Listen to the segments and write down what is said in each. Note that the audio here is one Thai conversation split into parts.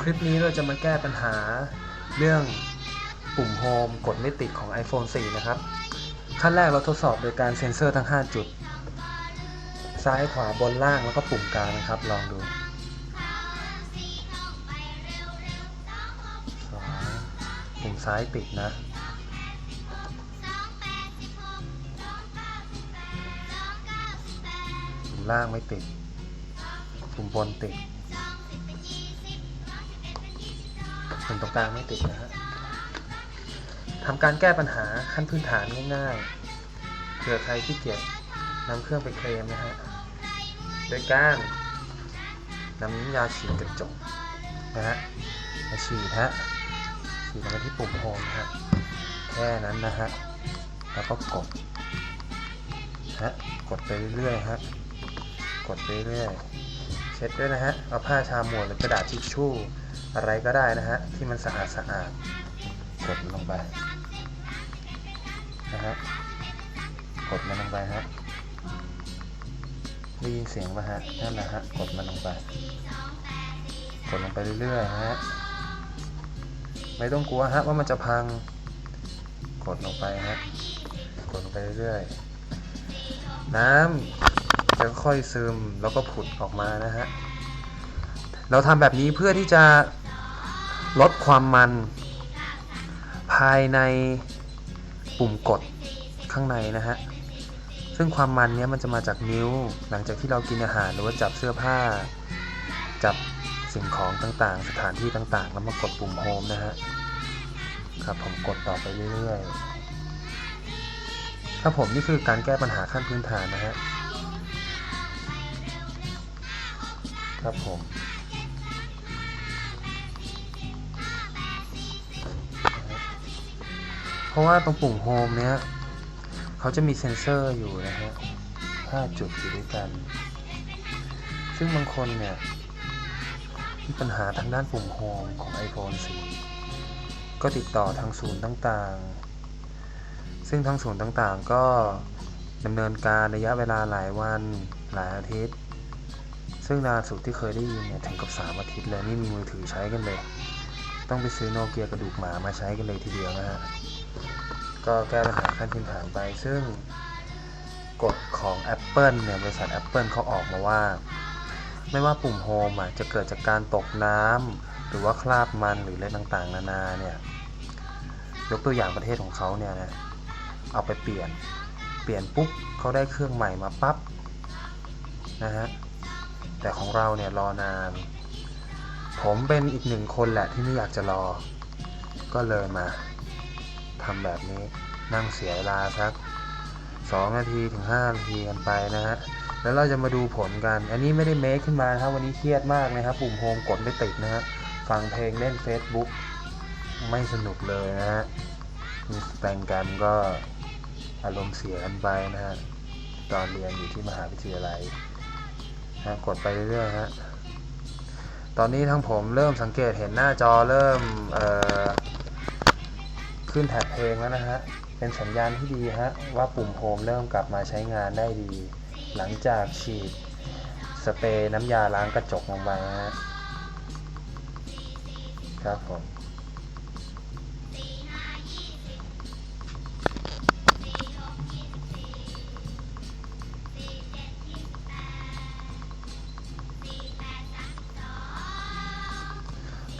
คลิปนี้เราจะมาแก้ปัญหาเรื่องปุ่มโฮมกดไม่ติดของ iPhone 4 นะครับ ขั้นแรกเราทดสอบโดยการเซ็นเซอร์ทั้ง 5 จุด ซ้ายขวาบนล่างแล้วก็ปุ่มกลางนะครับ ลองดูปุ่มซ้ายติดนะ ปุ่มล่างไม่ติด ปุ่มบนติด ส่วนตรงกลางไม่ติดนะฮะทำการแก้ปัญหาขั้นพื้นฐานง่ายๆเผื่อใครที่เกียจนำเครื่องไปเคลมนะฮะโดยการนำน้ำยาฉีดกระจกนะฮะมาฉีดฮะฉีดลงไปที่ปุ่มโฮมฮะแค่นั้นนะฮะแล้วก็กดฮะกดไปเรื่อยๆฮะกดไปเรื่อยเช็ดด้วยนะฮะเอาผ้าชาหมวดหรือกระดาษทิชชู่ อะไรก็ได้นะฮะ ที่มันสะอาดสะอาดกดลงไปนะฮะกดมันลงไปฮะได้ยินเสียงป่ะฮะนั่นแหละฮะกดมันลงไป กดลงไปเรื่อยๆฮะไม่ต้องกลัวฮะว่ามันจะพัง กดลงไปฮะกดลงไปเรื่อยๆน้ำจะค่อยซึมแล้วก็ผุดออกมานะฮะเราทำแบบนี้เพื่อที่จะ ลดความมัน ภายในปุ่มกดข้างในนะฮะ ซึ่งความมันเนี้ยมันจะมาจากนิ้ว หลังจากที่เรากินอาหารหรือว่าจับเสื้อผ้า จับสิ่งของต่างๆ สถานที่ต่างๆ แล้วมากดปุ่มโฮมนะฮะ ครับผมกดต่อไปเรื่อยๆ ครับผมนี่คือการแก้ปัญหาขั้นพื้นฐานนะฮะ ครับผม ราะว่าตรงปุ่มโฮมเนี้ยเขาจะมีเซ็นเซอร์อยู่นะฮะ5จุดอยู่ด้วยกัน ซึ่งบางคนเนี่ยมีปัญหาทางด้านปุ่มโฮมของ iPhone 4 ก็ติดต่อทางศูนย์ต่างๆ ซึ่งทางศูนย์ต่างๆ ก็ดำเนินการระยะเวลาหลายวันหลายอาทิตย์ ซึ่งนานสุดที่เคยได้ยินเนี่ยถึงกับ 3 อาทิตย์เลยนี่มีมือถือใช้กันเลย ต้องไปซื้อโนเกียกระดูกหมามาใช้กันเลยทีเดียวนะฮะ ก็แก้ปัญหาขั้นพื้นฐานไป ซึ่งกฎของ Apple เนี่ยบริษัท Apple เขาออกมาว่า ไม่ว่าปุ่มโฮมอะจะเกิดจากการตกน้ำหรือว่าคราบมันหรืออะไรต่างๆ นานาเนี่ยยกตัวอย่างประเทศของเขาเนี่ยนะเอาไปเปลี่ยนเปลี่ยนปุ๊บเขาได้เครื่องใหม่มาปั๊บนะฮะแต่ของเราเนี่ยรอนาน ผมเป็นอีกหนึ่งคนแหละที่ไม่อยากจะรอ ก็เลยมา ทำแบบนี้นั่งเสียเวลาสัก2นาทีถึง5นาทีกันไปนะฮะแล้วเราจะมาดูผลกัน อันนี้ไม่ได้เมคขึ้นมาครับวันนี้เครียดมากนะครับ ปุ่มโฮมกดไม่ติดนะฮะฟังเพลงเล่น Facebook ไม่สนุกเลยนะฮะมีแตงกันก็อารมณ์เสียกันไปนะฮะตอนเรียนอยู่ที่มหาวิทยาลัยนะกดไปเรื่อยๆฮะตอนนี้ทั้งผมเริ่มสังเกตเห็นหน้าจอเริ่มเอ่อ ขึ้นแท็บเพลงแล้วนะฮะ เป็นสัญญาณที่ดีฮะว่าปุ่มโฮมเริ่มกลับมาใช้งานได้ดี หลังจากฉีดสเปรย์น้ำยาล้างกระจกลงไปฮะครับผม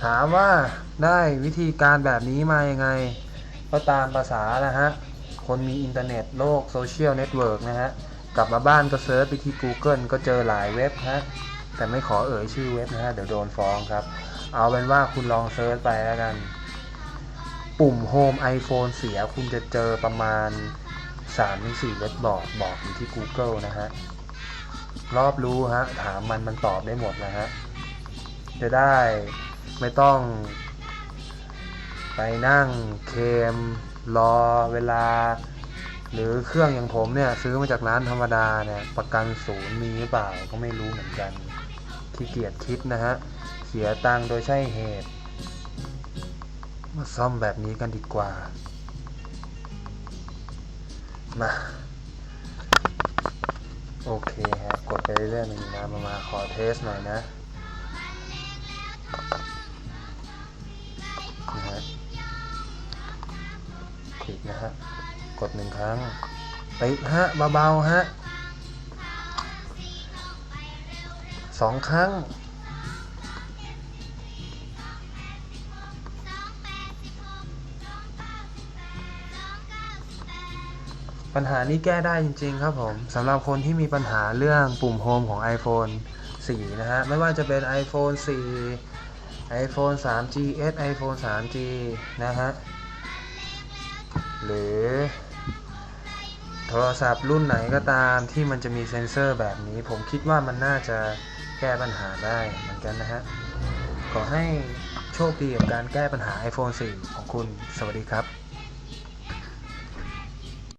ถามว่าได้วิธีการแบบนี้มายังไง ก็ตามภาษานะฮะ คนมีอินเทอร์เน็ตโลกโซเชียลเน็ตเวิร์กนะฮะ กลับมาบ้านก็เซิร์ชไปที่ Google ก็เจอหลายเว็บฮะ แต่ไม่ขอเอ่ยชื่อเว็บนะฮะ เดี๋ยวโดนฟ้องครับ เอาเป็นว่าคุณลองเซิร์ชไปแล้วกัน ปุ่ม Home iPhone เสียคุณจะเจอประมาณ 3-4เว็บบอร์ดบอกอยู่ที่ Google นะฮะ รอบรู้ฮะ ถามมันมันตอบได้หมดนะฮะ จะได้ไม่ต้อง ไปนั่งเคมรอเวลา หรือเครื่องอย่างผมเนี่ย ซื้อมาจากร้านธรรมดาเนี่ย ประกันศูนย์มีหรือเปล่าก็ไม่รู้เหมือนกันขี้เกียจคิดนะฮะ เสียตังค์โดยใช่เหตุ มาซ่อมแบบนี้กันดีกว่า มา โอเคฮะ กดไปเรื่อยๆมีน้ำมามาขอเทสหน่อยนะ กดหนึ่งครั้งติดฮะเบาๆฮะสองครั้ง ปัญหานี้แก้ได้จริง ๆ ครับผมสำหรับคนที่มีปัญหาเรื่องปุ่มโฮมของ iPhone 4 นะฮะ ไม่ว่าจะเป็น iPhone 4 iPhone 3GS iPhone 3G นะฮะ หรือ โทรศัพท์รุ่นไหนก็ตามที่มันจะมีเซ็นเซอร์แบบนี้ ผมคิดว่ามันน่าจะแก้ปัญหาได้เหมือนกันนะฮะ ขอให้โชคดีกับการแก้ปัญหา iPhone 4 ของคุณ สวัสดีครับ